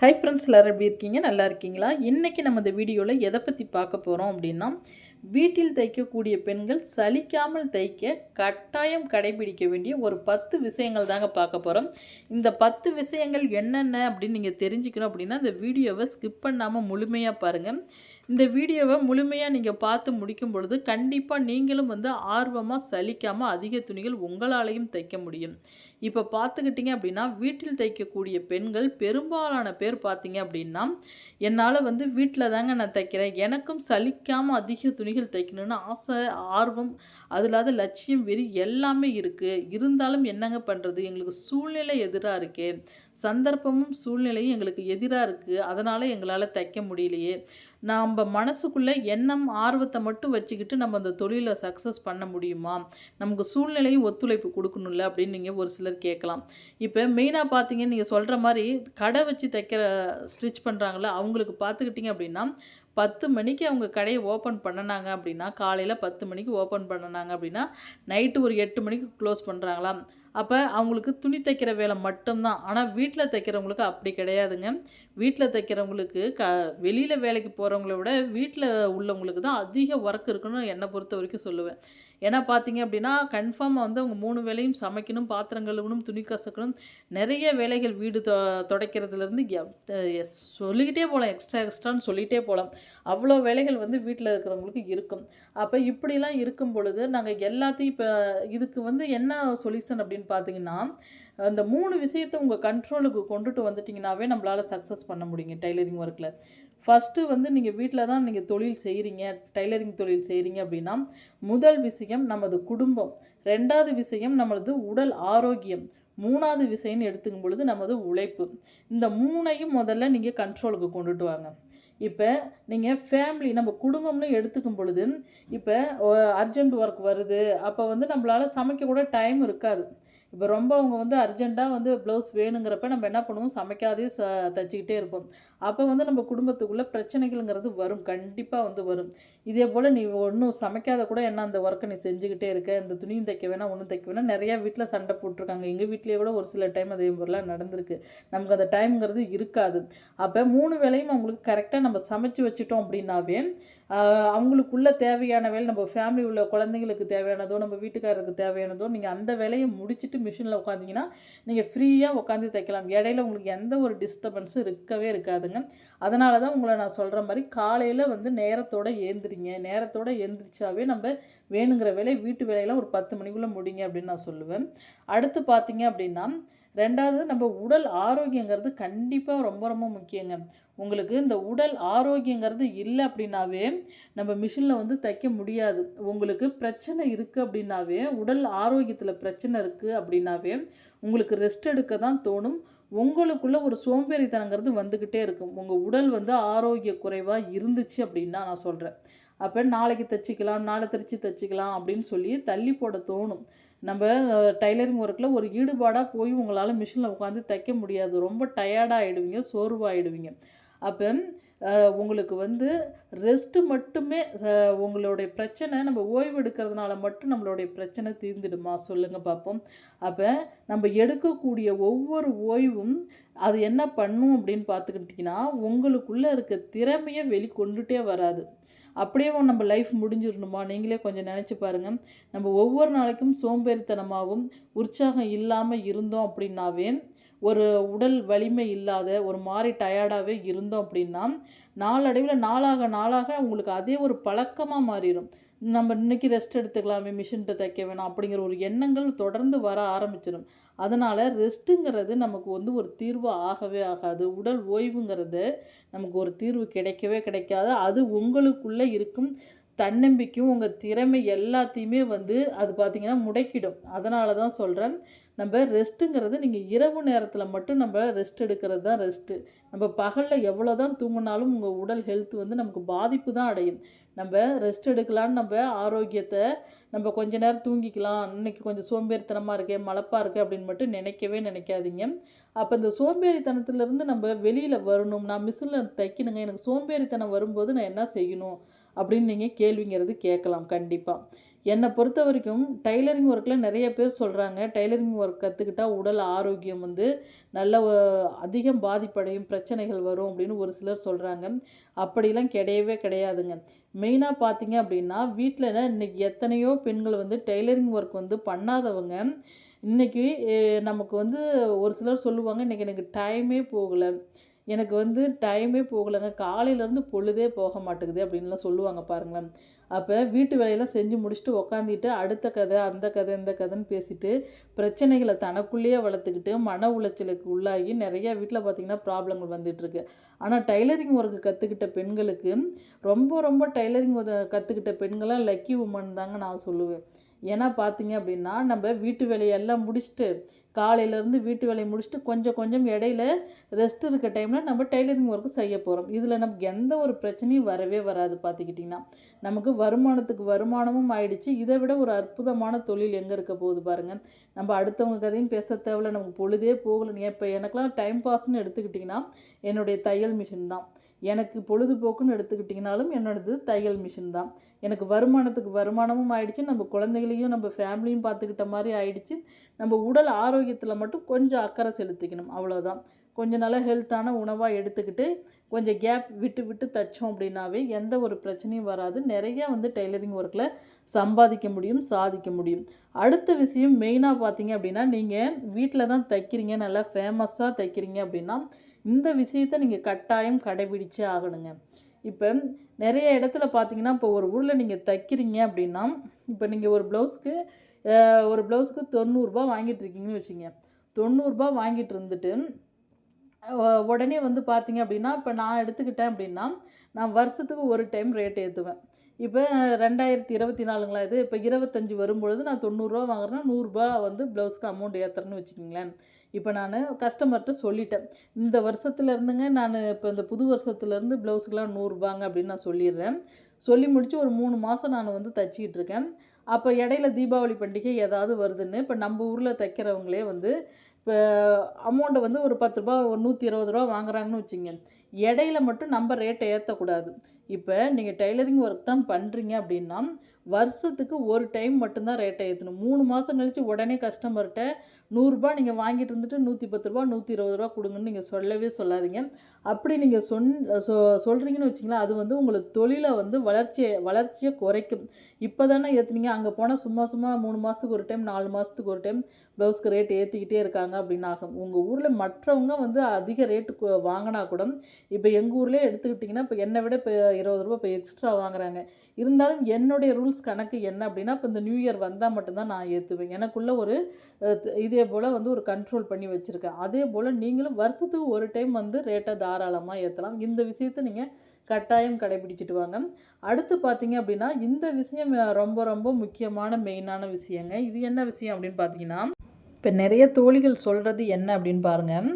Hi friends எல்லோரும் எப்படி இருக்கீங்க? நல்லா இருக்கீங்களா? இன்றைக்கி நம்ம இந்த வீடியோவில் எதை பற்றி பார்க்க போகிறோம் அப்படின்னா வீட்டில் தைக்கக்கூடிய பெண்கள் சலிக்காமல் தைக்க கட்டாயம் கடைபிடிக்க வேண்டிய ஒரு பத்து விஷயங்கள் தாங்க பார்க்க போகிறோம் இந்த பத்து விஷயங்கள் என்னென்ன அப்படின்னு நீங்கள் தெரிஞ்சுக்கணும் அப்படின்னா இந்த வீடியோவை ஸ்கிப் பண்ணாமல் முழுமையாக பாருங்கள் இந்த வீடியோவை முழுமையாக நீங்கள் பார்த்து முடிக்கும் பொழுது கண்டிப்பாக நீங்களும் வந்து ஆர்வமாக சலிக்காமல் அதிக துணிகள் உங்களாலையும் தைக்க முடியும். இப்போ பார்த்துக்கிட்டிங்க அப்படின்னா வீட்டில் தைக்கக்கூடிய பெண்கள் பெரும்பாலான பேர் பார்த்தீங்க அப்படின்னா என்னால் வந்து வீட்டில் தாங்க நான் தைக்கிறேன். எனக்கும் சலிக்காமல் அதிக துணிகள் தைக்கணும்னு ஆசை ஆர்வம் அது இல்லாத லட்சியம் வெறி எல்லாமே இருக்குது இருந்தாலும் என்னங்க பண்ணுறது எங்களுக்கு சூழ்நிலை எதிராக இருக்கே. சந்தர்ப்பமும் சூழ்நிலையும் எங்களுக்கு எதிராக இருக்குது அதனால் எங்களால் தைக்க முடியலையே. நம்ம மனசுக்குள்ளே எண்ணம் ஆர்வத்தை மட்டும் வச்சுக்கிட்டு நம்ம அந்த தொழிலை சக்ஸஸ் பண்ண முடியுமா? நமக்கு சூழ்நிலையும் ஒத்துழைப்பு கொடுக்கணும்ல அப்படின்னு நீங்கள் ஒரு சிலர் கேட்கலாம். இப்போ மெயினாக பார்த்தீங்கன்னு நீங்கள் சொல்கிற மாதிரி கடை வச்சு தைக்கிற ஸ்டிச் பண்ணுறாங்கள அவங்களுக்கு பார்த்துக்கிட்டிங்க அப்படின்னா பத்து மணிக்கு அவங்க கடையை ஓப்பன் பண்ணினாங்க அப்படின்னா காலையில் பத்து மணிக்கு ஓப்பன் பண்ணினாங்க அப்படின்னா நைட்டு ஒரு எட்டு மணிக்கு க்ளோஸ் பண்ணுறாங்களா அப்போ அவங்களுக்கு துணி தைக்கிற வேலை மட்டும்தான். ஆனால் வீட்டில் தைக்கிறவங்களுக்கு அப்படி கிடையாதுங்க. வீட்டில் தைக்கிறவங்களுக்கு க வெளியில் வேலைக்கு போகிறவங்கள விட வீட்டில் உள்ளவங்களுக்கு தான் அதிக ஒர்க் இருக்குன்னு என்னை பொறுத்த வரைக்கும் சொல்லுவேன். ஏன்னா பார்த்தீங்க அப்படின்னா கன்ஃபார்மாக வந்து அவங்க மூணு வேலையும் சமைக்கணும் பாத்திரம் கழுவணும் துணி கசக்கணும். நிறைய வேலைகள் வீடு தொ துடைக்கிறதுலேருந்து சொல்லிக்கிட்டே போகலாம் எக்ஸ்ட்ரா எக்ஸ்ட்ரான்னு சொல்லிகிட்டே போகலாம் அவ்வளோ வேலைகள் வந்து வீட்டில் இருக்கிறவங்களுக்கு இருக்கும். அப்போ இப்படிலாம் இருக்கும் பொழுது நாங்கள் எல்லாத்தையும் இப்போ இதுக்கு வந்து என்ன சொல்யூஷன் அப்படின்னு பார்த்தீங்கன்னா அந்த மூணு விஷயத்தை உங்கள் கண்ட்ரோலுக்கு கொண்டுட்டு வந்துட்டிங்கனாவே நம்மளால் சக்ஸஸ் பண்ண முடியுங்க டைலரிங் ஒர்க்கில் ஃபஸ்ட்டு வந்து நீங்கள் வீட்டில் தான் நீங்கள் தொழில் செய்கிறீங்க டைலரிங் தொழில் செய்கிறீங்க அப்படின்னா முதல் விஷயம் நமது குடும்பம். ரெண்டாவது விஷயம் நமது உடல் ஆரோக்கியம். மூணாவது விஷயம்னு எடுத்துக்கும் பொழுது நமது உழைப்பு. இந்த மூணையும் முதல்ல நீங்கள் கண்ட்ரோலுக்கு கொண்டுட்டு வாங்க. இப்போ நீங்கள் ஃபேமிலி நம்ம குடும்பம்னு எடுத்துக்கும் பொழுது இப்போ அர்ஜென்ட் ஒர்க் வருது அப்போ வந்து நம்மளால் சமைக்க கூட டைம் இருக்காது. இப்போ ரொம்ப அவங்க வந்து அர்ஜெண்ட்டாக வந்து ப்ளவுஸ் வேணுங்கிறப்ப நம்ம என்ன பண்ணுவோம்? சமைக்காதே ச தைச்சிக்கிட்டே இருப்போம். அப்போ வந்து நம்ம குடும்பத்துக்குள்ளே பிரச்சனைகள்ங்கிறது வரும். கண்டிப்பாக வந்து வரும். இதே போல் நீ ஒன்றும் சமைக்காத கூட என்ன அந்த ஒர்க்கை நீ செஞ்சுக்கிட்டே இருக்க? இந்த துணியும் தைக்க வேணாம் ஒன்றும் தைக்க வேணாம். நிறையா வீட்டில் சண்டை போட்டிருக்காங்க. எங்கள் வீட்லேயே கூட ஒரு சில டைம் அதே மாதிரிலாம் நடந்திருக்கு. நமக்கு அந்த டைம்ங்கிறது இருக்காது. அப்போ மூணு வேலையும் அவங்களுக்கு கரெக்டாக நம்ம சமைச்சு வச்சுட்டோம் அப்படின்னாவே அவங்களுக்குள்ள தேவையான வேலை நம்ம ஃபேமிலி உள்ள குழந்தைங்களுக்கு தேவையானதோ நம்ம வீட்டுக்காரருக்கு தேவையானதோ நீங்கள் அந்த வேலையை முடிச்சுட்டு மிஷினில் உட்காந்திங்கன்னா நீங்கள் ஃப்ரீயாக உட்காந்து தைக்கலாம். இடையில உங்களுக்கு எந்த ஒரு டிஸ்டர்பன்ஸும் இருக்கவே இருக்காதுங்க. அதனால தான் உங்களை நான் சொல்கிற மாதிரி காலையில் வந்து நேரத்தோடு ஏந்திரிங்க நேரத்தோடு எழுந்திரிச்சாவே நம்ம வேணுங்கிற வேலையை வீட்டு வேலையெல்லாம் ஒரு பத்து மணிக்குள்ளே முடிங்க அப்படின்னு நான் சொல்லுவேன். அடுத்து பார்த்தீங்க அப்படின்னா ரெண்டாவது நம்ம உடல் ஆரோக்கியங்கிறது கண்டிப்பாக ரொம்ப ரொம்ப முக்கியங்க. உங்களுக்கு இந்த உடல் ஆரோக்கியங்கிறது இல்லை அப்படின்னாவே நம்ம மிஷினில் வந்து தைக்க முடியாது. உங்களுக்கு பிரச்சனை இருக்குது அப்படின்னாவே உடல் ஆரோக்கியத்தில் பிரச்சனை இருக்குது அப்படின்னாவே உங்களுக்கு ரெஸ்ட் எடுக்க தான் தோணும். உங்களுக்குள்ள ஒரு சோம்பேறித்தனங்கிறது வந்துக்கிட்டே இருக்கும். உங்கள் உடல் வந்து ஆரோக்கிய குறைவாக இருந்துச்சு அப்படின்னா நான் சொல்கிறேன் அப்போ நாளைக்கு தைச்சிக்கலாம் நாளை தைச்சி தைச்சிக்கலாம் அப்படின்னு சொல்லி தள்ளி போட தோணும். நம்ம டைலரிங் ஒர்க்கில் ஒரு ஈடுபாடாக போய் உங்களால் மிஷினில் உட்காந்து தைக்க முடியாது. ரொம்ப டயர்டாக ஆகிடுவீங்க சோர்வாகிடுவீங்க அப்போ உங்களுக்கு வந்து ரெஸ்ட்டு மட்டுமே உங்களுடைய பிரச்சனை நம்ம ஓய்வு எடுக்கிறதுனால மட்டும் நம்மளுடைய பிரச்சனை தீர்ந்துடுமா? சொல்லுங்கள் பார்ப்போம் அப்போ நம்ம எடுக்கக்கூடிய ஒவ்வொரு ஓய்வும் அது என்ன பண்ணும் அப்படின்னு பார்த்துக்கிட்டிங்கன்னா உங்களுக்குள்ளே இருக்க திறமையை வெளிக்கொண்டுட்டே வராது. அப்படியே நம்ம லைஃப் முடிஞ்சிடணுமா? நீங்களே கொஞ்சம் நினச்சி பாருங்கள் நம்ம ஒவ்வொரு நாளைக்கும் சோம்பேறித்தனமாகவும் உற்சாகம் இல்லாமல் இருந்தோம் அப்படின்னாவே ஒரு உடல் வலிமை இல்லாத ஒரு மாதிரி டயர்டாகவே இருந்தோம் அப்படின்னா நாளடைவில் நாளாக நாளாக உங்களுக்கு அதே ஒரு பழக்கமாக மாறிடும் நம்ம இன்றைக்கி ரெஸ்ட் எடுத்துக்கலாமே மிஷின்கிட்ட தைக்க வேணாம் அப்படிங்கிற ஒரு எண்ணங்கள் தொடர்ந்து வர ஆரம்பிச்சிடும் அதனால் ரெஸ்ட்டுங்கிறது நமக்கு வந்து ஒரு தீர்வு ஆகவே ஆகாது. உடல் ஓய்வுங்கிறது நமக்கு ஒரு தீர்வு கிடைக்கவே கிடைக்காது. அது உங்களுக்குள்ளே இருக்கும் தன்னம்பிக்கையும் உங்கள் திறமை எல்லாத்தையுமே வந்து அது பார்த்திங்கன்னா முடக்கிடும். அதனால தான் சொல்கிறேன் நம்ம ரெஸ்ட்டுங்கிறது நீங்கள் இரவு நேரத்தில் மட்டும் நம்ம ரெஸ்ட் எடுக்கிறது தான் ரெஸ்ட்டு. நம்ம பகலில் எவ்வளோ தான் தூங்கினாலும் உங்கள் உடல் ஹெல்த் வந்து நமக்கு பாதிப்பு தான் அடையும். நம்ம ரெஸ்ட் எடுக்கலான்னு நம்ம ஆரோக்கியத்தை நம்ம கொஞ்ச நேரம் தூங்கிக்கலாம். இன்றைக்கி கொஞ்சம் சோம்பேறித்தனமாக இருக்கே மலப்பாக இருக்குது அப்படின்னு மட்டும் நினைக்கவே நினைக்காதீங்க. அப்போ இந்த சோம்பேறித்தனத்துலேருந்து நம்ம வெளியில் வரணும் நான் மிஷினில் தைக்கணுங்க எனக்கு சோம்பேறித்தனம் வரும்போது நான் என்ன செய்யணும் அப்படின்னு நீங்கள் கேள்விங்கிறது கேட்கலாம் கண்டிப்பாக என்னை பொறுத்த வரைக்கும் டைலரிங் ஒர்க்கில் நிறைய பேர் சொல்கிறாங்க டைலரிங் ஒர்க் கற்றுக்கிட்டா உடல் ஆரோக்கியம் வந்து நல்ல அதிகம் பாதிப்படையும் பிரச்சனைகள் வரும் அப்படின்னு ஒரு சிலர் சொல்கிறாங்க அப்படிலாம் கிடையவே கிடையாதுங்க. மெயினாக பார்த்தீங்க அப்படின்னா வீட்டில் இன்னைக்கு எத்தனையோ பெண்கள் வந்து டைலரிங் ஒர்க் வந்து பண்ணாதவங்க. இன்னைக்கு நமக்கு வந்து ஒரு சிலர் சொல்லுவாங்க இன்னைக்கு எனக்கு டைமே போகலை. எனக்கு வந்து டைமே போகலைங்க. காலையிலேருந்து பொழுதே போக மாட்டேங்குது அப்படின்லாம் சொல்லுவாங்க பாருங்களேன். அப்போ வீட்டு வேலையெல்லாம் செஞ்சு முடிச்சுட்டு உக்காந்துட்டு அடுத்த கதை அந்த கதை இந்த கதைன்னு பேசிட்டு பிரச்சனைகளை தனக்குள்ளேயே வளர்த்துக்கிட்டு மன உளைச்சலுக்கு உள்ளாகி நிறையா வீட்டில் பார்த்தீங்கன்னா ப்ராப்ளங்கள் வந்துட்டுருக்கு ஆனால் டைலரிங் ஒர்க்கு கற்றுக்கிட்ட பெண்களுக்கு ரொம்ப ரொம்ப டைலரிங் கற்றுக்கிட்ட பெண்களாக லக்கி உமன் தாங்க நான் சொல்லுவேன். ஏன்னா பார்த்தீங்க அப்படின்னா நம்ம வீட்டு வேலையெல்லாம் முடிச்சுட்டு காலையிலேருந்து வீட்டு வேலையை முடிச்சுட்டு கொஞ்சம் கொஞ்சம் இடையில ரெஸ்ட் இருக்க டைமில் நம்ம டைலரிங் ஒர்க்கு செய்ய போகிறோம் இதில் நமக்கு எந்த ஒரு பிரச்சனையும் வரவே வராது பார்த்துக்கிட்டிங்கன்னா நமக்கு வருமானத்துக்கு வருமானமும் ஆயிடுச்சு. இதை விட ஒரு அற்புதமான தொழில் எங்கே இருக்க போகுது பாருங்கள் நம்ம அடுத்தவங்க கதையும் பேச தேவையில்ல. நமக்கு பொழுதே போகலன்னு இப்போ எனக்கெல்லாம் டைம் பாஸ்ன்னு எடுத்துக்கிட்டிங்கன்னா என்னுடைய தையல் மிஷின் தான். எனக்கு பொழுதுபோக்குன்னு எடுத்துக்கிட்டிங்கனாலும் என்னோடது தையல் மிஷின் தான். எனக்கு வருமானத்துக்கு வருமானமும் ஆயிடுச்சு நம்ம குழந்தைகளையும் நம்ம ஃபேமிலியும் பார்த்துக்கிட்ட மாதிரி ஆயிடுச்சு. நம்ம உடல் ஆரோக்கியத்தில் மட்டும் கொஞ்சம் அக்கறை செலுத்திக்கணும் அவ்வளோதான் கொஞ்சம் நல்லா ஹெல்த்தான உணவாக எடுத்துக்கிட்டு கொஞ்சம் கேப் விட்டு விட்டு தைச்சோம் அப்படின்னாவே எந்த ஒரு பிரச்சனையும் வராது. நிறைய வந்து டெய்லரிங் ஒர்க்கில் சம்பாதிக்க முடியும் சாதிக்க முடியும். அடுத்த விஷயம் மெயினாக பார்த்தீங்க அப்படின்னா நீங்கள் வீட்டில் தான் தைக்கிறீங்க நல்லா ஃபேமஸாக தைக்கிறீங்க அப்படின்னா இந்த விஷயத்தை நீங்கள் கட்டாயம் கடைபிடிச்சே ஆகணுங்க. இப்போ நிறைய இடத்துல பார்த்தீங்கன்னா இப்போ ஒரு ஊரில் நீங்கள் தைக்கிறீங்க அப்படின்னா இப்போ நீங்கள் ஒரு ப்ளவுஸ்க்கு ஒரு ப்ளவுஸ்க்கு தொண்ணூறுரூபா வாங்கிட்டு இருக்கீங்கன்னு வச்சுங்க தொண்ணூறுரூபா வாங்கிட்டு இருந்துட்டு உடனே வந்து பார்த்தீங்க அப்படின்னா இப்போ நான் எடுத்துக்கிட்டேன் அப்படின்னா நான் வருஷத்துக்கு ஒரு டைம் ரேட் ஏற்றுவேன் இப்போ ரெண்டாயிரத்தி இருபத்தி நாலுங்களா இது? இப்போ இருபத்தஞ்சி வரும்பொழுது நான் தொண்ணூறுரூவா வாங்குறேன்னா நூறுரூபா வந்து ப்ளவுஸ்க்கு அமௌண்ட் ஏற்றுறேன்னு வச்சுக்கிங்களேன். இப்போ நான் கஸ்டமர்கிட்ட சொல்லிட்டேன். இந்த வருஷத்துல இருந்துங்க நான் இப்போ இந்த புது வருஷத்துலேருந்து ப்ளவுஸுக்கெலாம் நூறுரூபாங்க அப்படின்னு நான் சொல்லிடுறேன். சொல்லி முடித்து ஒரு மூணு மாதம் நான் வந்து தச்சிக்கிட்டு இருக்கேன் அப்போ இடையில தீபாவளி பண்டிகை ஏதாவது வருதுன்னு இப்போ நம்ம ஊரில் தைக்கிறவங்களே வந்து இப்போ அமௌண்ட்டை வந்து ஒரு பத்து ரூபா ஒரு நூற்றி இருபது ரூபா வாங்குறாங்கன்னு வச்சுங்க. இடையில மட்டும் நம்ம ரேட்டை ஏற்றக்கூடாது இப்போ நீங்கள் டெய்லரிங் ஒர்க் தான் பண்ணுறீங்க அப்படின்னா வருஷத்துக்கு ஒரு டைம் மட்டும்தான் ரேட்டை ஏற்றணும் மூணு மாதம் கழித்து உடனே கஸ்டமர்கிட்ட நூறுரூபா நீங்கள் வாங்கிட்டு இருந்துட்டு நூற்றி பத்து ரூபா நூற்றி இருபது ரூபா கொடுங்கன்னு நீங்கள் சொல்லவே சொல்லாதீங்க. அப்படி நீங்கள் சொன் சொ சொல்கிறீங்கன்னு வச்சிங்களா அது வந்து உங்களுக்கு தொழிலை வந்து வளர்ச்சியை வளர்ச்சியை குறைக்கும். இப்போ தானே ஏற்றுனீங்க அங்கே போனால் சும்மா சும்மா மூணு மாதத்துக்கு ஒரு டைம் நாலு மாதத்துக்கு ஒரு டைம் ப்ளவுஸ்க்கு ரேட் ஏற்றிக்கிட்டே இருக்காங்க அப்படின்னு ஆகும். உங்கள் ஊரில் மற்றவங்க வந்து அதிக ரேட்டு வாங்கினா கூட இப்போ எங்கள் ஊர்லேயே எடுத்துக்கிட்டிங்கன்னா இப்போ என்னை விட இப்போ இருபது ரூபா இப்போ எக்ஸ்ட்ரா வாங்குறாங்க. இருந்தாலும் என்னுடைய ரூல்ஸ் கணக்கு என்ன அப்படின்னா இப்போ இந்த நியூ இயர் வந்தால் மட்டும்தான் நான் ஏற்றுவேன் எனக்குள்ள ஒரு இது இதே போல் வந்து ஒரு கண்ட்ரோல் பண்ணி வச்சுருக்கேன். அதே போல் நீங்களும் வருஷத்துக்கு ஒரு டைம் வந்து ரேட்டை தாராளமாக ஏற்றலாம் இந்த விஷயத்தை நீங்கள் கட்டாயம் கடைபிடிச்சிட்டு வாங்க. அடுத்து பார்த்தீங்க அப்படின்னா இந்த விஷயம் ரொம்ப ரொம்ப முக்கியமான மெயினான விஷயங்க. இது என்ன விஷயம் அப்படின்னு பார்த்தீங்கன்னா இப்போ நிறைய தோழிகள் சொல்கிறது என்ன அப்படின்னு பாருங்கள்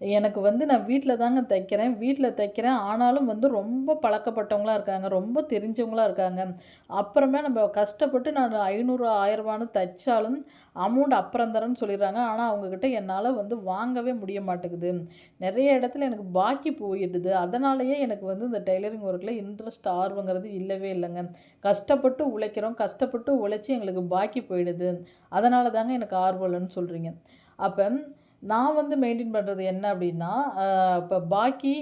எனக்கு வந்து நான் வீட்டில் தாங்க தைக்கிறேன் வீட்டில் தைக்கிறேன். ஆனாலும் வந்து ரொம்ப பழக்கப்பட்டவங்களா இருக்காங்க ரொம்ப தெரிஞ்சவங்களாக இருக்காங்க. அப்புறமே நம்ம கஷ்டப்பட்டு நான் ஐநூறு ஆயிரரூபான்னு தைச்சாலும் அமௌண்ட் அப்புறம் தரேன்னு சொல்லிடுறாங்க. ஆனால் அவங்கக்கிட்ட என்னால் வந்து வாங்கவே முடிய மாட்டேங்குது. நிறைய இடத்துல எனக்கு பாக்கி போயிடுது. அதனாலேயே எனக்கு வந்து இந்த டெய்லரிங் ஒர்க்கில் இன்ட்ரெஸ்ட் ஆர்வங்கிறது இல்லவே இல்லைங்க. கஷ்டப்பட்டு உழைக்கிறோம் கஷ்டப்பட்டு உழைச்சி எங்களுக்கு பாக்கி போயிடுது. அதனால தாங்க எனக்கு ஆர்வம் இல்லைன்னு சொல்கிறீங்க அப்போ நான் வந்து மெயின்டைன் பண்ணுறது என்ன அப்படின்னா இப்போ பாக்கி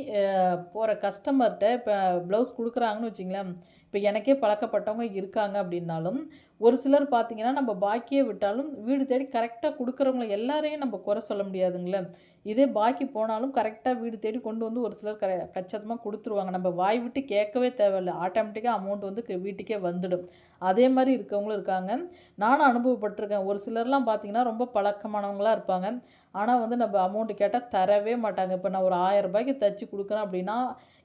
போகிற கஸ்டமர்கிட்ட இப்போ ப்ளவுஸ் கொடுக்குறாங்கன்னு வச்சிங்களேன் இப்போ எனக்கே பழக்கப்பட்டவங்க இருக்காங்க அப்படின்னாலும் ஒரு சிலர் பார்த்திங்கன்னா நம்ம பாக்கியே விட்டாலும் வீடு தேடி கரெக்டாக கொடுக்குறவங்கள எல்லாரையும் நம்ம குறை சொல்ல முடியாதுங்களே. இதே பாக்கி போனாலும் கரெக்டாக வீடு தேடி கொண்டு வந்து ஒரு சிலர் கர கச்சிதமாக கொடுத்துருவாங்க. நம்ம வாய் விட்டு கேட்கவே தேவையில்லை. ஆட்டோமேட்டிக்காக அமௌண்ட் வந்து வீட்டுக்கே வந்துடும். அதே மாதிரி இருக்கவங்களும் இருக்காங்க. நானும் அனுபவப்பட்டிருக்கேன். ஒரு சிலர்லாம் பார்த்தீங்கன்னா ரொம்ப பழக்கமானவங்களா இருப்பாங்க. ஆனால் வந்து நம்ம அமௌண்ட்டு கேட்டால் தரவே மாட்டாங்க. இப்போ நான் ஒரு ஆயிரம் ரூபாய்க்கு தச்சு கொடுக்குறேன் அப்படின்னா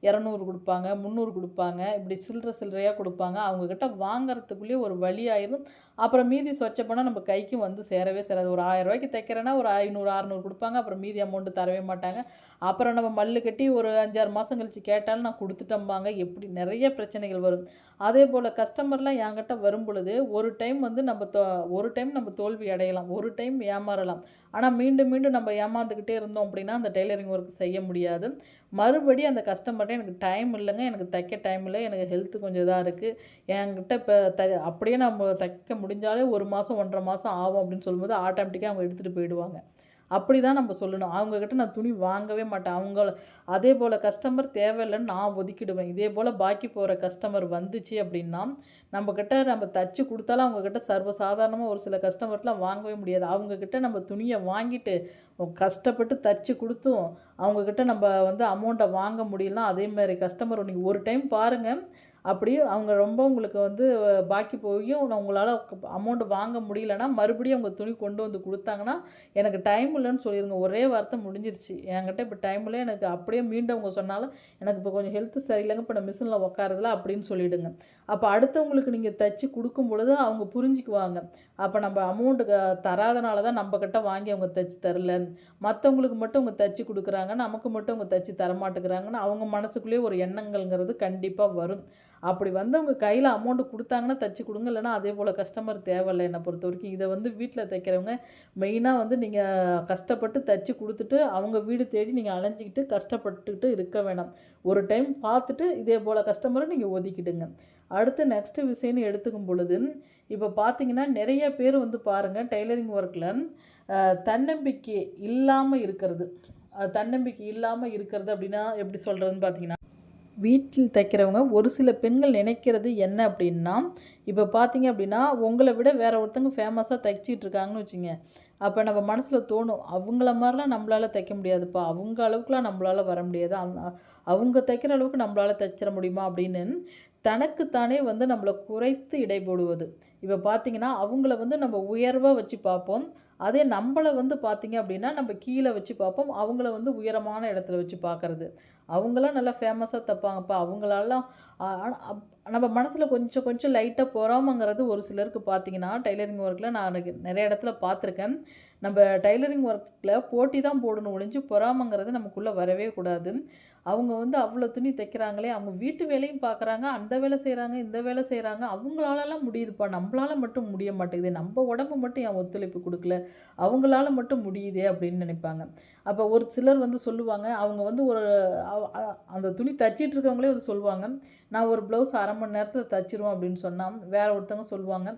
இரநூறு கொடுப்பாங்க முந்நூறு கொடுப்பாங்க. இப்படி சில்லற சில்லறையாக கொடுப்பாங்க. அவங்கக்கிட்ட வாங்குறதுக்குள்ளேயே ஒரு வழி ஆயிரும். அப்புறம் மீதி சொச்ச நம்ம கைக்கு வந்து சேரவே சேராது. ஒரு ஆயிரம் ரூபாய்க்கு தைக்கிறேன்னா ஒரு ஐநூறு அறநூறு கொடுப்பாங்க. அப்புறம் மீதி அமௌண்ட்டு தரவே மாட்டாங்க. அப்புறம் நம்ம மல்லு கட்டி ஒரு அஞ்சாறு மாதம் கழித்து கேட்டாலும் நான் கொடுத்துட்டோம்பாங்க. எப்படி? நிறைய பிரச்சனைகள் வரும். அதே போல் கஸ்டமர்லாம் என்கிட்ட வரும் பொழுது ஒரு டைம் வந்து நம்ம தோ ஒரு டைம் நம்ம தோல்வி அடையலாம். ஒரு டைம் ஏமாறலாம். ஆனால் மீண்டும் மீண்டும் நம்ம ஏமாந்துக்கிட்டே இருந்தோம் அப்படின்னா அந்த டெய்லரிங் ஒர்க் செய்ய முடியாது. மறுபடி அந்த கஸ்டமர்கிட்ட எனக்கு டைம் இல்லைங்க. எனக்கு தைக்க டைம் இல்லை. எனக்கு ஹெல்த்து கொஞ்சம் இதாக இருக்குது என்கிட்ட இப்போ த அப்படியே நம்ம தைக்க முடிஞ்சாலே ஒரு மாதம் ஒன்றரை மாதம் ஆகும் அப்படின்னு சொல்லும்போது ஆட்டோமேட்டிக்காக அவங்க எடுத்துகிட்டு போயிடுவாங்க. அப்படி தான் நம்ம சொல்லணும். அவங்கக்கிட்ட நான் துணி வாங்கவே மாட்டேன். அவங்கள அதே போல் கஸ்டமர் தேவையில்லைன்னு நான் ஒதுக்கிடுவேன். இதே போல் பாக்கி போகிற கஸ்டமர் வந்துச்சு அப்படின்னா நம்மக்கிட்ட நம்ம தச்சு கொடுத்தாலும் அவங்கக்கிட்ட சர்வசாதாரணமாக ஒரு சில கஸ்டமர்லாம் வாங்கவே முடியாது. அவங்கக்கிட்ட நம்ம துணியை வாங்கிட்டு கஷ்டப்பட்டு தச்சு கொடுத்தும் அவங்கக்கிட்ட நம்ம வந்து அமௌண்ட்டை வாங்க முடியலாம் அதே மாதிரி கஸ்டமர் நீங்கள் ஒரு டைம் பாருங்கள் அப்படியே அவங்க ரொம்ப உங்களுக்கு வந்து பாக்கி போயும். உங்களால் அமௌண்ட் வாங்க முடியலன்னா மறுபடியும் அவங்க துணி கொண்டு வந்து கொடுத்தாங்கன்னா எனக்கு டைம் இல்லைன்னு சொல்லிடுங்க ஒரே வார்த்தை முடிஞ்சிருச்சு. என்கிட்ட இப்போ டைம் இல்லை. எனக்கு அப்படியே மீண்டும் அவங்க சொன்னாலும் எனக்கு இப்போ கொஞ்சம் ஹெல்த்து சரியில்லைங்க. இப்போ நான் மிஷினில் உட்காரதில்ல அப்படின்னு சொல்லிவிடுங்க அப்போ அடுத்தவங்களுக்கு நீங்கள் தைச்சி கொடுக்கும் பொழுது அவங்க புரிஞ்சுக்குவாங்க. அப்போ நம்ம அமௌண்ட்டு தராதனால தான் நம்மக்கிட்ட வாங்கி அவங்க தைச்சி தரல. மற்றவங்களுக்கு மட்டும் அவங்க தைச்சி கொடுக்குறாங்க நமக்கு மட்டும் அவங்க தைச்சி தரமாட்டேங்கிறாங்கன்னு அவங்க மனசுக்குள்ளேயே ஒரு எண்ணங்கள்ங்கிறது கண்டிப்பாக வரும். அப்படி வந்து அவங்க கையில் அமௌண்ட்டு கொடுத்தாங்கன்னா தைச்சி கொடுங்க இல்லைனா அதே போல் கஸ்டமர் தேவையில்லை என்னை பொறுத்த வரைக்கும் இதை வந்து வீட்டில் தைக்கிறவங்க மெயினாக வந்து நீங்கள் கஷ்டப்பட்டு தைச்சி கொடுத்துட்டு அவங்க வீடு தேடி நீங்கள் அலைஞ்சிக்கிட்டு கஷ்டப்பட்டுக்கிட்டு இருக்க வேணாம். ஒரு டைம் பார்த்துட்டு இதே போல் கஸ்டமரை நீங்கள் ஒதுக்கிடுங்க. அடுத்து நெக்ஸ்ட்டு விஷயம்னு எடுத்துக்கும் பொழுது இப்போ பார்த்தீங்கன்னா நிறைய பேர் வந்து பாருங்கள் டெய்லரிங் ஒர்க்கில் தன்னம்பிக்கை இல்லாமல் இருக்கிறது. தன்னம்பிக்கை இல்லாமல் இருக்கிறது அப்படின்னா எப்படி சொல்கிறதுன்னு பார்த்தீங்கன்னா வீட்டில் தைக்கிறவங்க ஒரு சில பெண்கள் நினைக்கிறது என்ன அப்படின்னா இப்போ பார்த்தீங்க அப்படின்னா உங்களை விட வேற ஒருத்தங்க ஃபேமஸாக தைச்சிட்டு இருக்காங்கன்னு வச்சுங்க. அப்போ நம்ம மனசில் தோணும் அவங்கள மாதிரிலாம் நம்மளால் தைக்க முடியாதுப்பா. அவங்க அளவுக்குலாம் நம்மளால் வர முடியாது. அவங்க தைக்கிற அளவுக்கு நம்மளால் தைச்சிட முடியுமா அப்படின்னு தனக்குத்தானே வந்து நம்மளை குறைத்து இடை போடுவது இப்போ பார்த்திங்கன்னா அவங்கள வந்து நம்ம உயர்வாக வச்சு பார்ப்போம். அதே நம்மளை வந்து பார்த்திங்க அப்படின்னா நம்ம கீழே வச்சு பார்ப்போம். அவங்கள வந்து உயரமான இடத்துல வச்சு பார்க்குறது. அவங்களாம் நல்லா ஃபேமஸாக தைப்பாங்கப்பா அவங்களாலாம் அப்- நம்ம மனசில் கொஞ்சம் கொஞ்சம் லைட்டாக பொறாமங்கிறது ஒரு சிலருக்கு பார்த்தீங்கன்னா டைலரிங் ஒர்க்கில் நான் நிறைய இடத்துல பார்த்துருக்கேன் நம்ம டைலரிங் ஒர்க்கில் போட்டி தான் போடணும். ஒழிஞ்சு பொறாமங்கிறது நமக்குள்ளே வரவே கூடாது. அவங்க வந்து அவ்வளோ துணி தைக்கிறாங்களே அவங்க வீட்டு வேலையும் பார்க்குறாங்க அந்த வேலை செய்கிறாங்க இந்த வேலை செய்கிறாங்க அவங்களாலலாம் முடியுதுப்பா. நம்மளால மட்டும் முடிய மாட்டேங்குது. நம்ம உடம்பு மட்டும் என் ஒத்துழைப்பு கொடுக்கல. அவங்களால மட்டும் முடியுதே அப்படின்னு நினைப்பாங்க. அப்போ ஒரு சிலர் வந்து சொல்லுவாங்க அவங்க வந்து ஒரு அந்த துணி தச்சிட்டு இருக்கவங்களே வந்து சொல்லுவாங்க நான் ஒரு ப்ளவுஸ் அரை மணி நேரத்தில் தச்சிருவோம் அப்படின்னு சொன்னால் வேறு ஒருத்தவங்க சொல்லுவாங்க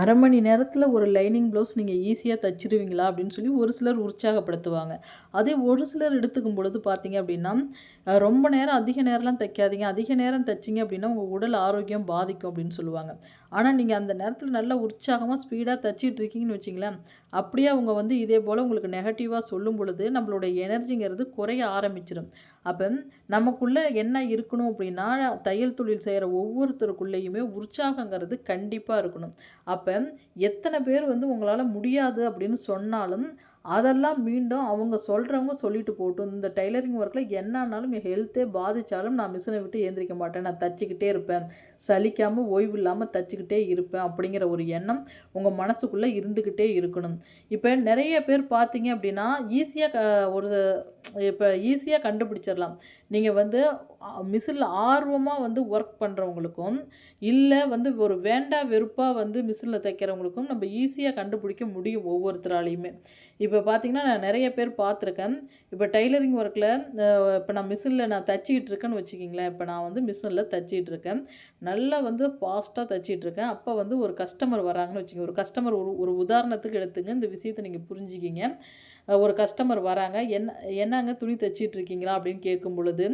அரை மணி நேரத்தில் ஒரு லைனிங் ப்ளவுஸ் நீங்கள் ஈஸியாக தச்சிருவீங்களா அப்படின்னு சொல்லி ஒரு சிலர் உற்சாகப்படுத்துவாங்க. அதே ஒரு சிலர் எடுத்துக்கும் பொழுது பார்த்தீங்க அப்படின்னா ரொம்ப நேரம் அதிக நேரம்லாம் தைக்காதீங்க. அதிக நேரம் தைச்சிங்க அப்படின்னா உங்கள் உடல் ஆரோக்கியம் பாதிக்கும் அப்படின்னு சொல்லுவாங்க. ஆனால் நீங்கள் அந்த நேரத்தில் நல்லா உற்சாகமாக ஸ்பீடாக தச்சிட்டு இருக்கீங்கன்னு வச்சிங்களேன் அப்படியே அவங்க வந்து இதே போல் உங்களுக்கு நெகட்டிவாக சொல்லும் பொழுது நம்மளோட எனர்ஜிங்கிறது குறைய ஆரம்பிச்சிடும் அப்போ நமக்குள்ளே என்ன இருக்கணும் அப்படின்னா தையல் தொழில் செய்கிற ஒவ்வொருத்தருக்குள்ளேயுமே உற்சாகங்கிறது கண்டிப்பாக இருக்கணும். அப்போ எத்தனை பேர் வந்து உங்களால் முடியாது அப்படின்னு சொன்னாலும் அதெல்லாம் மீண்டும் அவங்க சொல்கிறவங்க சொல்லிட்டு போட்டும். இந்த டைலரிங் ஒர்க்கில் என்னன்னாலும் என் ஹெல்த்தே பாதித்தாலும் நான் மிஷினை விட்டு ஏந்திரிக்க மாட்டேன். நான் தச்சிக்கிட்டே இருப்பேன். சலிக்காமல் ஓய்வு இல்லாமல் தச்சிக்கிட்டே இருப்பேன் அப்படிங்கிற ஒரு எண்ணம் உங்கள் மனசுக்குள்ளே இருந்துக்கிட்டே இருக்கணும். இப்போ நிறைய பேர் பார்த்தீங்க அப்படின்னா ஈஸியாக ஒரு இப்போ ஈஸியாக கண்டுபிடிச்சிடலாம். நீங்கள் வந்து மிஷினில் ஆர்வமாக வந்து ஒர்க் பண்ணுறவங்களுக்கும் இல்லை வந்து ஒரு வேண்டா வெறுப்பாக வந்து மிஷினில் தைக்கிறவங்களுக்கும் நம்ம ஈஸியாக கண்டுபிடிக்க முடியும் ஒவ்வொருத்தராலையுமே. இப்போ பார்த்திங்கன்னா நான் நிறைய பேர் பார்த்துருக்கேன் இப்போ டைலரிங் ஒர்க்கில் இப்போ நான் மிஷினில் நான் தைச்சிக்கிட்டு இருக்கேன்னு வச்சுக்கிங்களேன். இப்போ நான் வந்து மிஷினில் தச்சிட்டு இருக்கேன். நல்லா வந்து ஃபாஸ்ட்டாக தைச்சிட்ருக்கேன். அப்போ வந்து ஒரு கஸ்டமர் வராங்கன்னு வச்சுக்கோங்க. ஒரு கஸ்டமர் ஒரு ஒரு உதாரணத்துக்கு எடுத்துங்க. இந்த விஷயத்தை நீங்கள் புரிஞ்சுக்கிங்க. ஒரு கஸ்டமர் வராங்க. என்ன என்னங்க துணி தைச்சிட்டு இருக்கீங்களா அப்படின்னு கேட்கும் பொழுது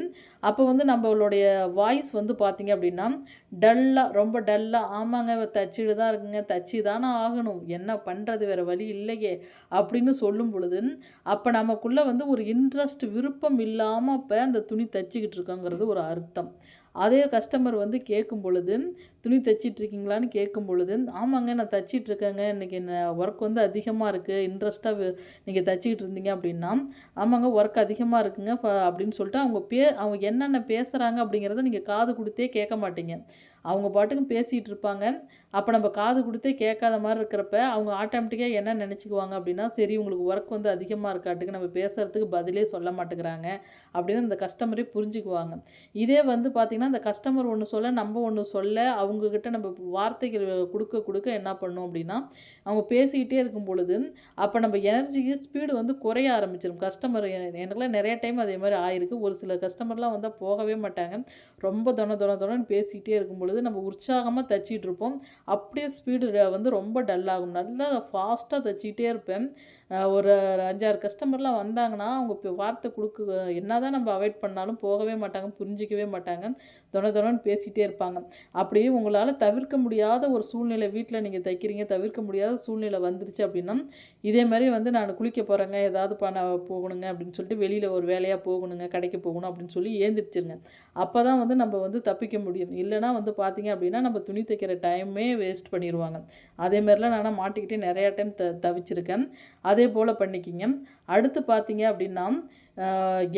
அப்போ வந்து நம்மளுடைய வாய்ஸ் வந்து பார்த்தீங்க அப்படின்னா டல்லாக ரொம்ப டல்லாக ஆமாங்க தச்சிட்டு தான் இருக்குங்க. தச்சு தானே ஆகணும். என்ன பண்ணுறது வேறு வழி இல்லையே அப்படின்னு சொல்லும் பொழுது அப்போ நமக்குள்ளே வந்து ஒரு இன்ட்ரெஸ்ட் விருப்பம் இல்லாமல் இப்போ அந்த துணி தச்சிக்கிட்டு இருக்கோங்கிறது ஒரு அர்த்தம். அதே கஸ்டமர் வந்து கேட்கும் பொழுது துணி தைச்சிட்டு இருக்கீங்களான்னு கேட்கும் பொழுது ஆமாங்க நான் தைச்சிட்ருக்கேங்க. இருக்கேங்க இன்றைக்கி என்ன ஒர்க் வந்து அதிகமாக இருக்குது இன்ட்ரெஸ்ட்டாக நீங்கள் தைச்சிக்கிட்டு இருந்தீங்க அப்படின்னா ஆமாங்க ஒர்க் அதிகமாக இருக்குங்க. அப்படின்னு சொல்லிட்டு அவங்க பே அவங்க என்னென்ன பேசுகிறாங்க அப்படிங்கிறத நீங்கள் காது கொடுத்தே கேட்க மாட்டீங்க. அவங்க பாட்டுக்கும் பேசிகிட்டு இருப்பாங்க. அப்போ நம்ம காது கொடுத்தே கேட்காத மாதிரி இருக்கிறப்ப அவங்க ஆட்டோமேட்டிக்காக என்ன நினச்சிக்குவாங்க அப்படின்னா சரி உங்களுக்கு ஒர்க் வந்து அதிகமாக இருக்காட்டுக்கு நம்ம பேசுகிறதுக்கு பதிலே சொல்ல மாட்டேங்கிறாங்க. அப்படின்னு அந்த கஸ்டமரே புரிஞ்சுக்குவாங்க. இதே வந்து பார்த்திங்கன்னா அந்த இந்த கஸ்டமர் ஒன்று சொல்ல நம்ம ஒன்று சொல்ல அவங்கக்கிட்ட நம்ம வார்த்தைகள் கொடுக்க கொடுக்க என்ன பண்ணோம் அப்படின்னா அவங்க பேசிக்கிட்டே இருக்கும் பொழுது அப்போ நம்ம எனர்ஜிக்கு ஸ்பீடு வந்து குறைய ஆரம்பிச்சிடும் கஸ்டமர் எனக்குலாம் நிறைய டைம் அதே மாதிரி ஆயிருக்கு. ஒரு சில கஸ்டமர்லாம் வந்தால் போகவே மாட்டாங்க. ரொம்ப தொண தொண தொணன்னு பேசிக்கிட்டே இருக்கும் பொழுது நம்ம உற்சாகமாக தச்சிட்டு இருப்போம். அப்படியே ஸ்பீடு வந்து ரொம்ப டல்லாகும் நல்லா ஃபாஸ்ட்டாக தச்சிக்கிட்டே இருப்பேன். ஒரு அஞ்சாறு கஸ்டமர்லாம் வந்தாங்கன்னா அவங்க இப்போ வார்த்தை கொடுக்க என்ன தான் நம்ம அவாய்ட் பண்ணாலும் போகவே மாட்டாங்க புரிஞ்சிக்கவே மாட்டாங்க தொண தொணன்னு பேசிகிட்டே இருப்பாங்க. அப்படியே உங்களால் தவிர்க்க முடியாத ஒரு சூழ்நிலை வீட்டில் நீங்கள் தைக்கிறீங்க தவிர்க்க முடியாத சூழ்நிலை வந்துருச்சு அப்படின்னா இதே மாதிரி வந்து நான் குளிக்க போகிறேங்க ஏதாவது பண்ண போகணுங்க அப்படின்னு சொல்லிட்டு வெளியில் ஒரு வேலையாக போகணுங்க கடைக்கு போகணும் அப்படின்னு சொல்லி ஏந்திரிச்சிருங்க. அப்போ தான் வந்து நம்ம வந்து தப்பிக்க முடியும். இல்லைனா வந்து பார்த்தீங்க அப்படின்னா நம்ம துணி தைக்கிற டைமே வேஸ்ட் பண்ணிடுவாங்க அதே மாதிரிலாம் நான் மாட்டிக்கிட்டே நிறையா டைம் த தவிச்சிருக்கேன். அதே அதே போல் பண்ணிக்கிங்க. அடுத்து பார்த்தீங்க அப்படின்னா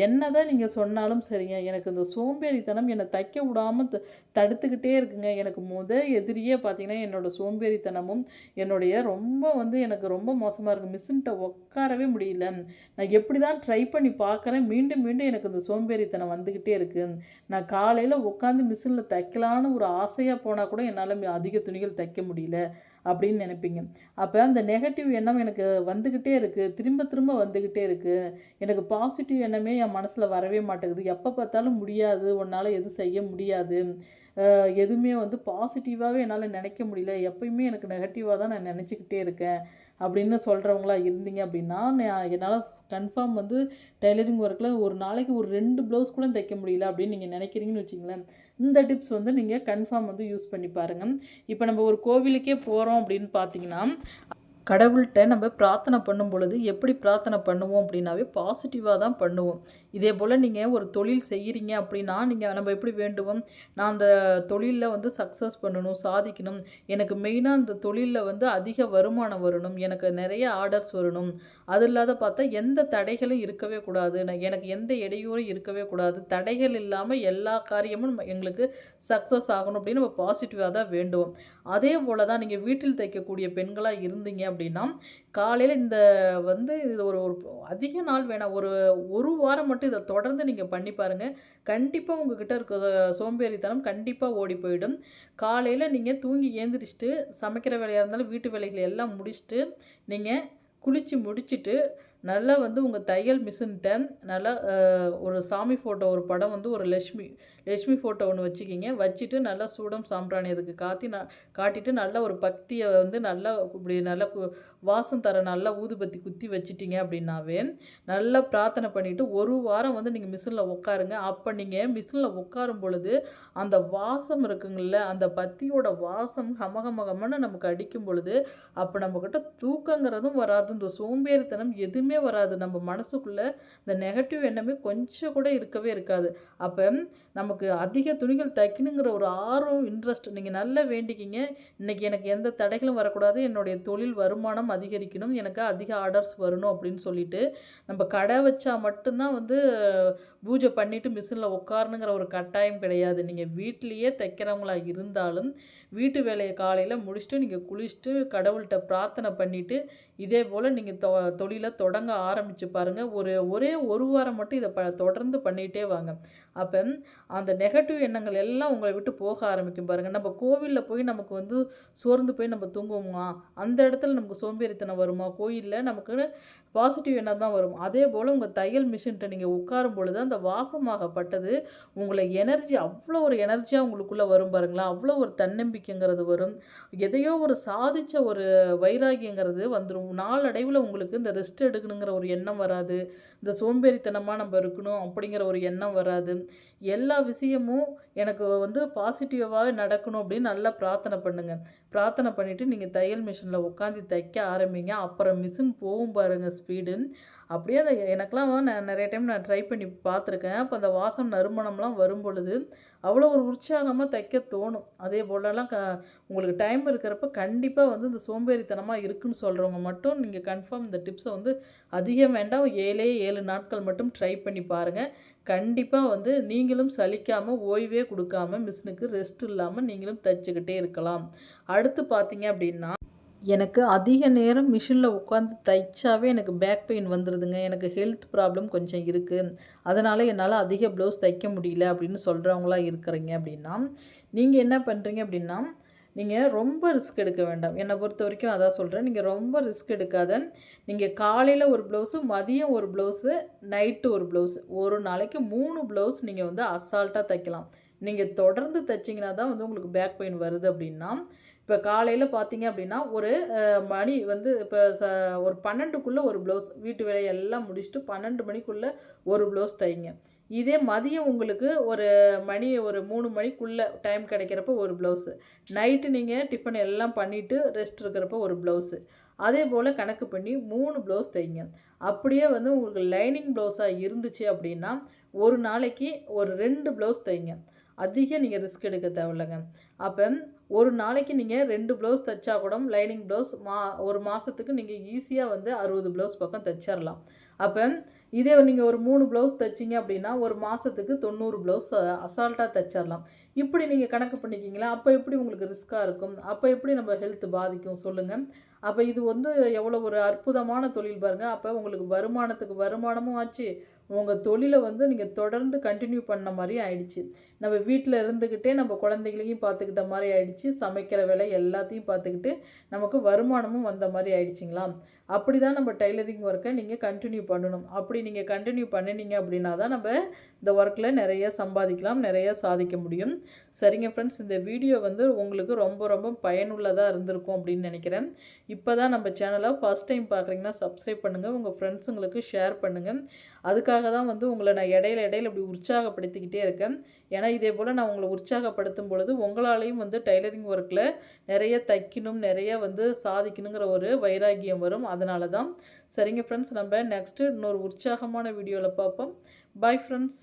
என்ன தான் நீங்கள் சொன்னாலும் சரிங்க. எனக்கு இந்த சோம்பேறித்தனம் என்னை தைக்க விடாமல் த தடுத்துக்கிட்டே இருக்குங்க. எனக்கு முத எதிரியே பார்த்தீங்கன்னா என்னோட சோம்பேறித்தனமும் என்னுடைய ரொம்ப வந்து எனக்கு ரொம்ப மோசமாக இருக்குது மிஷின்கிட்ட உட்காரவே முடியல. நான் எப்படி தான் ட்ரை பண்ணி பார்க்குறேன் மீண்டும் மீண்டும் எனக்கு இந்த சோம்பேறித்தனம் வந்துக்கிட்டே இருக்குது நான் காலையில் உட்காந்து மிஷினில் தைக்கலான்னு ஒரு ஆசையாக போனால் கூட என்னால் அதிக துணிகள் தைக்க முடியல. அப்படின்னு நினைப்பீங்க. அப்போ அந்த நெகட்டிவ் எண்ணம் எனக்கு வந்துக்கிட்டே இருக்குது திரும்ப திரும்ப வந்துக்கிட்டே இருக்குது எனக்கு பாசிட்டிவ் எண்ணமே என் மனசில் வரவே மாட்டேங்குது. எப்போ பார்த்தாலும் முடியாது. உன்னால் எதுவும் செய்ய முடியாது. எதுவுமே வந்து பாசிட்டிவாகவே என்னால் நினைக்க முடியல. எப்பயுமே எனக்கு நெகட்டிவாக தான் நான் நினச்சிக்கிட்டே இருக்கேன் அப்படின்னு சொல்கிறவங்களா இருந்தீங்க அப்படின்னா நான் என்னால் கன்ஃபார்ம் வந்து டெய்லரிங் ஒர்க்கில் ஒரு நாளைக்கு ஒரு ரெண்டு ப்ளவுஸ் கூட தைக்க முடியல அப்படின்னு நீங்கள் நினைக்கிறீங்கன்னு வச்சிங்களேன் இந்த டிப்ஸ் வந்து நீங்கள் கன்ஃபார்ம் வந்து யூஸ் பண்ணி பாருங்கள் இப்போ நம்ம ஒரு கோவிலுக்கே போகிறோம் அப்படின்னு பார்த்தீங்கன்னா கடவுள்கிட்ட நம்ம பிரார்த்தனை பண்ணும் பொழுது எப்படி பிரார்த்தனை பண்ணுவோம் அப்படின்னாவே பாசிட்டிவாக தான் பண்ணுவோம். இதே போல் நீங்கள் ஒரு தொழில் செய்கிறீங்க அப்படின்னா நீங்கள் நம்ம எப்படி வேண்டுவோம்? நான் அந்த தொழிலில் வந்து சக்ஸஸ் பண்ணணும் சாதிக்கணும். எனக்கு மெயினாக அந்த தொழிலில் வந்து அதிக வருமானம் வரணும். எனக்கு நிறைய ஆர்டர்ஸ் வரணும். அது இல்லாத பார்த்தா எந்த தடைகளும் இருக்கவே கூடாது. நான் எனக்கு எந்த இடையூறும் இருக்கவே கூடாது. தடைகள் இல்லாமல் எல்லா காரியமும் நம்ம- எங்களுக்கு சக்ஸஸ் ஆகணும் அப்படின்னு நம்ம பாசிட்டிவாக தான் வேண்டுவோம். அதே போல் தான் நீங்கள் வீட்டில் தைக்கக்கூடிய பெண்களாக இருந்தீங்க அப்படின்னா காலையில் இந்த வந்து இது ஒரு ஒரு அதிக நாள் வேணாம். ஒரு ஒரு வாரம் மட்டும் இதை தொடர்ந்து நீங்கள் பண்ணி பாருங்கள் கண்டிப்பாக உங்ககிட்ட இருக்க சோம்பேறித்தனம் கண்டிப்பாக ஓடி போயிடும். காலையில் நீங்கள் தூங்கி ஏந்திரிச்சிட்டு சமைக்கிற வேலையாக இருந்தாலும் வீட்டு வேலைகளை எல்லாம் முடிச்சுட்டு நீங்கள் குளித்து முடிச்சுட்டு நல்லா வந்து உங்கள் தையல் மிஷின்கிட்ட நல்லா ஒரு சாமி ஃபோட்டோ ஒரு படம் வந்து ஒரு லக்ஷ்மி லக்ஷ்மி ஃபோட்டோ ஒன்று வச்சுக்கிங்க. வச்சுட்டு நல்லா சூடம் சாம்பிராணி அதுக்கு காத்தி நான் காட்டிட்டு நல்ல ஒரு பக்தியை வந்து நல்லா இப்படி நல்லா வாசம் தர நல்லா ஊதுபத்தி குத்தி வச்சிட்டிங்க அப்படின்னாவே நல்லா பிரார்த்தனை பண்ணிவிட்டு ஒரு வாரம் வந்து நீங்கள் மிஷினில் உட்காருங்க அப்போ நீங்கள் மிஷினில் உட்காரும் பொழுது அந்த வாசம் இருக்குங்கள்ல அந்த பத்தியோட வாசம் கமகமகமன்னு நமக்கு அடிக்கும் பொழுது அப்போ நம்மக்கிட்ட தூக்கங்கிறதும் வராது. இந்த சோம்பேறித்தனம் எதுவுமே வராது. நம்ம மனசுக்குள்ளே இந்த நெகட்டிவ் எண்ணமே கொஞ்சம் கூட இருக்கவே இருக்காது. அப்போ நமக்கு அதிக துணிகள் தைக்கணுங்கிற ஒரு ஆர்வம் இன்ட்ரெஸ்ட் நீங்கள் நல்லா வேண்டிக்கிங்க. இன்னைக்கு எனக்கு எந்த தடைகளும் வரக்கூடாது. என்னுடைய தொழில் வருமானம் அதிகரிக்கணும். எனக்கு அதிக ஆர்டர்ஸ் வரணும் அப்படின்னு சொல்லிட்டு நம்ம கடை வச்சா மட்டும்தான் வந்து பூஜை பண்ணிவிட்டு மிஷினில் உட்காரணுங்கிற ஒரு கட்டாயம் கிடையாது. நீங்கள் வீட்லேயே தைக்கிறவங்களா இருந்தாலும் வீட்டு வேலையை காலையில் முடிச்சுட்டு நீங்கள் குளிச்சுட்டு கடவுள்கிட்ட பிரார்த்தனை பண்ணிவிட்டு இதே போல் நீங்கள் தொ தொழிலை தொடங்க ஆரம்பித்து பாருங்கள் ஒரு ஒரே ஒரு வாரம் மட்டும் இதை ப தொடர்ந்து பண்ணிகிட்டே வாங்க. அப்போ அந்த நெகட்டிவ் எண்ணங்கள் எல்லாம் உங்களை விட்டு போக ஆரம்பிக்கும் பாருங்கள் நம்ம கோவிலில் போய் நமக்கு வந்து சோர்ந்து போய் நம்ம தூங்குவோமா? அந்த இடத்துல நமக்கு சோம்பேறித்தனம் வருமா? கோயிலில் நமக்கு பாசிட்டிவ் எண்ணம் தான் வரும். அதே போல் உங்கள் தையல் மிஷின்கிட்ட நீங்கள் உட்காரும் பொழுது அந்த வாசமாகப்பட்டது உங்களை எனர்ஜி அவ்வளோ ஒரு எனர்ஜியாக உங்களுக்குள்ளே வரும் பாருங்களா அவ்வளோ ஒரு தன்னம்பிக்கைங்கிறது வரும். எதையோ ஒரு சாதித்த ஒரு வைராகியங்கிறது வந்துடும் நாளடைவில் உங்களுக்கு இந்த ரெஸ்ட் எடுக்கணுங்கிற ஒரு எண்ணம் வராது. இந்த சோம்பேறித்தனமாக நம்ம இருக்கணும் அப்படிங்கிற ஒரு எண்ணம் வராது. எல்லா விஷயமும் எனக்கு வந்து பாசிட்டிவாக நடக்கணும் அப்படின்னு நல்லா பிரார்த்தனை பண்ணுங்கள் பிரார்த்தனை பண்ணிவிட்டு நீங்கள் தையல் மிஷினில் உட்காந்து தைக்க ஆரம்பிங்க. அப்புறம் மிஷின் போகும் பாருங்கள் ஸ்பீடு அப்படியே அந்த எனக்கெலாம் நான் நிறைய டைம் நான் ட்ரை பண்ணி பார்த்துருக்கேன். அப்போ அந்த வாசம் நறுமணம்லாம் வரும் பொழுது அவ்வளோ ஒரு உற்சாகமாக தைக்க தோணும். அதே போலலாம் க உங்களுக்கு டைம் இருக்கிறப்ப கண்டிப்பாக வந்து இந்த சோம்பேறித்தனமாக இருக்குன்னு சொல்கிறவங்க மட்டும் நீங்கள் கன்ஃபார்ம் இந்த டிப்ஸை வந்து அதிகம் வேண்டாம். ஏழே ஏழு நாட்கள் மட்டும் ட்ரை பண்ணி பாருங்கள் கண்டிப்பாக வந்து நீங்களும் சலிக்காமல் ஓய்வே கொடுக்காம மிஷினுக்கு ரெஸ்ட் இல்லாமல் நீங்களும் தைச்சிக்கிட்டே இருக்கலாம். அடுத்து பார்த்தீங்க அப்படின்னா எனக்கு அதிக நேரம் மிஷினில் உட்காந்து தைச்சாவே எனக்கு பேக் பெயின் வந்துடுதுங்க எனக்கு ஹெல்த் ப்ராப்ளம் கொஞ்சம் இருக்குது அதனால் என்னால் அதிக ப்ளவுஸ் தைக்க முடியல அப்படின்னு சொல்கிறவங்களா இருக்கிறீங்க அப்படின்னா நீங்கள் என்ன பண்ணுறீங்க அப்படின்னா நீங்கள் ரொம்ப ரிஸ்க் எடுக்க வேண்டாம். என்னை பொறுத்த வரைக்கும் அதான் சொல்கிறேன் நீங்கள் ரொம்ப ரிஸ்க் எடுக்காத. நீங்கள் காலையில் ஒரு ப்ளவுஸு மதியம் ஒரு ப்ளவுஸு நைட்டு ஒரு ப்ளவுஸ் ஒரு நாளைக்கு மூணு ப்ளவுஸ் நீங்கள் வந்து அசால்ட்டாக தைக்கலாம். நீங்கள் தொடர்ந்து தைச்சிங்கன்னா தான் வந்து உங்களுக்கு பேக் பெயின் வருது அப்படின்னா இப்போ காலையில் பார்த்தீங்க அப்படின்னா ஒரு மணி வந்து இப்போ ச ஒரு பன்னெண்டுக்குள்ளே ஒரு ப்ளவுஸ் வீட்டு வேலையெல்லாம் முடிச்சுட்டு பன்னெண்டு மணிக்குள்ளே ஒரு ப்ளவுஸ் தைங்க. இதே மதியம் உங்களுக்கு ஒரு மணி ஒரு மூணு மணிக்குள்ளே டைம் கிடைக்கிறப்ப ஒரு ப்ளவுஸு நைட்டு நீங்கள் டிஃபன் எல்லாம் பண்ணிவிட்டு ரெஸ்ட் இருக்கிறப்ப ஒரு ப்ளவுஸு அதே போல் கணக்கு பண்ணி மூணு ப்ளவுஸ் தைங்க. அப்படியே வந்து உங்களுக்கு லைனிங் ப்ளவுஸாக இருந்துச்சு அப்படின்னா ஒரு நாளைக்கு ஒரு ரெண்டு ப்ளவுஸ் தைங்க. அதிக நீங்கள் ரிஸ்க் எடுக்க தேவையில்லைங்க. அப்போ ஒரு நாளைக்கு நீங்கள் ரெண்டு ப்ளவுஸ் தைச்சா கூட லைனிங் ப்ளவுஸ் மா ஒரு மாதத்துக்கு நீங்கள் ஈஸியாக வந்து அறுபது ப்ளவுஸ் பக்கம் தைச்சிடலாம் அப்போ இதே நீங்கள் ஒரு மூணு ப்ளவுஸ் தைச்சிங்க அப்படின்னா ஒரு மாதத்துக்கு தொண்ணூறு ப்ளவுஸ் அசால்ட்டாக தைச்சிடலாம் இப்படி நீங்கள் கணக்கு பண்ணிக்கிங்களா? அப்போ எப்படி உங்களுக்கு ரிஸ்க்காக இருக்கும்? அப்போ எப்படி நம்ம ஹெல்த் பாதிக்கும்? சொல்லுங்கள் அப்போ இது வந்து எவ்வளோ ஒரு அற்புதமான தொழில் பாருங்கள் அப்போ உங்களுக்கு வருமானத்துக்கு வருமானமும் ஆச்சு. உங்கள் தொழிலை வந்து நீங்கள் தொடர்ந்து கண்டினியூ பண்ண மாதிரி ஆயிடுச்சு. நம்ம வீட்டில் இருந்துக்கிட்டே நம்ம குழந்தைகளையும் பார்த்துக்கிட்ட மாதிரி ஆயிடுச்சு. சமைக்கிற வேலை எல்லாத்தையும் பார்த்துக்கிட்டு நமக்கு வருமானமும் வந்த மாதிரி ஆயிடுச்சுங்களா? அப்படி தான் நம்ம டைலரிங் ஒர்க்கை நீங்கள் கண்டினியூ பண்ணணும். அப்படி நீங்கள் கண்டினியூ பண்ணினீங்க அப்படின்னா தான் நம்ம இந்த ஒர்க்கில் நிறைய சம்பாதிக்கலாம் நிறைய சாதிக்க முடியும். சரிங்க ஃப்ரெண்ட்ஸ் இந்த வீடியோ வந்து உங்களுக்கு ரொம்ப ரொம்ப பயனுள்ளதாக இருந்திருக்கும் அப்படின்னு நினைக்கிறேன். இப்போ தான் நம்ம சேனலை ஃபஸ்ட் டைம் பார்க்குறீங்கன்னா சப்ஸ்கிரைப் பண்ணுங்கள் உங்கள் ஃப்ரெண்ட்ஸுங்களுக்கு ஷேர் பண்ணுங்கள் அதுக்காக தான் வந்து உங்களை நான் இடையில இடையில இப்படி உற்சாகப்படுத்திக்கிட்டே இருக்கேன். ஏன்னா இதே போல் நான் உங்களை உற்சாகப்படுத்தும் பொழுது உங்களாலையும் வந்து டைலரிங் ஒர்க்கில் நிறைய தைக்கணும் நிறைய வந்து சாதிக்கணுங்கிற ஒரு வைராகியம் வரும். அதனால தான் சரிங்க ஃப்ரெண்ட்ஸ் நம்ம நெக்ஸ்ட்டு இன்னொரு உற்சாகமான வீடியோவில் பார்ப்போம். Bye friends